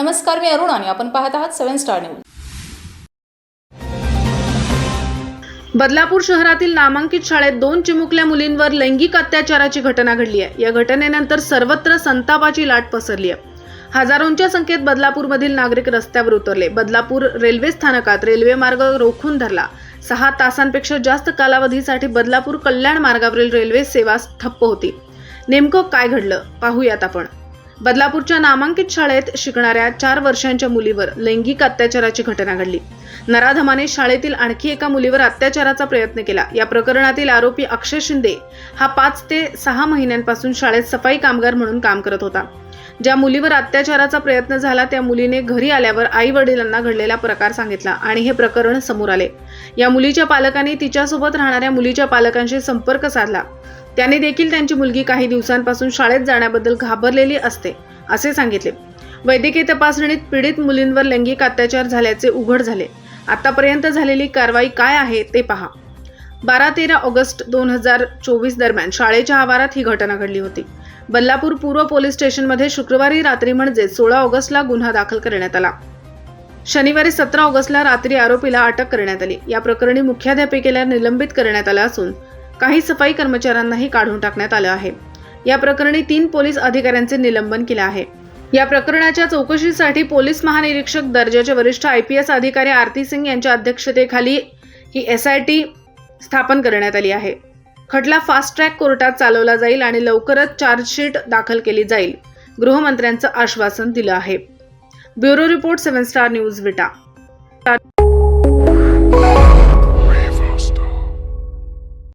नमस्कार मी अरुण आणि आपण पाहत आहात सेव्हन स्टार न्यूज. बदलापूर शहरातील नामांकित शाळेत दोन चिमुकल्या मुलींवर लैंगिक अत्याचाराची घटना घडली आहे. या घटनेनंतर सर्वत्र संतापाची लाट पसरली आहे. हजारोंच्या संख्येत बदलापूरमधील नागरिक रस्त्यावर उतरले. बदलापूर रेल्वे स्थानकात रेल्वे मार्ग रोखून धरला. सहा तासांपेक्षा जास्त कालावधीसाठी बदलापूर कल्याण मार्गावरील रेल्वे सेवा ठप्प होती. नेमकं काय घडलं? पाहूयात आपण. बदलापूरच्या नामांकित शाळेत शिकणाऱ्या चार वर्षांच्या मुलीवर लैंगिक अत्याचाराची घटना घडली. नराधमाने शाळेतील आणखी एका मुलीवर अत्याचाराचा प्रयत्न केला. या प्रकरणातील आरोपी अक्षय शिंदे हा पाच ते सहा महिन्यांपासून शाळेत सफाई कामगार म्हणून काम करत होता. ज्या मुलीवर अत्याचाराचा प्रयत्न झाला त्या मुलीने घरी आल्यावर आई वडिलांना घडलेला प्रकार सांगितला आणि हे प्रकरण समोर आले. या मुलीच्या पालकांनी तिच्यासोबत राहणाऱ्या मुलीच्या पालकांशी संपर्क साधला. त्याने देखील त्यांची मुलगी काही दिवसांपासून शाळेत जाण्याबद्दल घाबरलेली असते असे सांगितले. वैद्यकीय तपासणीत पीडित मुलींवर लैंगिक अत्याचार झाल्याचे उघड झाले. आतापर्यंत झालेली कारवाई काय आहे ते पहा. बारा तेरा ऑगस्ट दोन हजार चोवीस दरम्यान शाळेच्या आवारात ही घटना घडली होती. बल्लापूर पूर्व पोलीस स्टेशनमध्ये शुक्रवारी रात्री म्हणजे सोळा ऑगस्टला गुन्हा दाखल करण्यात आला. शनिवारी सतरा ऑगस्टला रात्री आरोपीला अटक करण्यात आली. या प्रकरणी मुख्याध्यापिकेला निलंबित करण्यात आलं असून काही सफाई कर्मचाऱ्यांनाही काढून टाकण्यात आलं आहे. या प्रकरणी तीन पोलीस अधिकाऱ्यांचे निलंबन केले आहे. या प्रकरणाच्या चौकशीसाठी पोलीस महानिरीक्षक दर्जाचे वरिष्ठ आय पी एस अधिकारी आरती सिंग यांच्या अध्यक्षतेखाली ही एस आय टी स्थापन करण्यात आली आहे. खटला फास्ट ट्रॅक कोर्टात चालवला जाईल आणि लवकरच चार्जशीट दाखल केली जाईल गृहमंत्र्यांचं आश्वासन दिलं आहे. Bureau report seven star news Vita.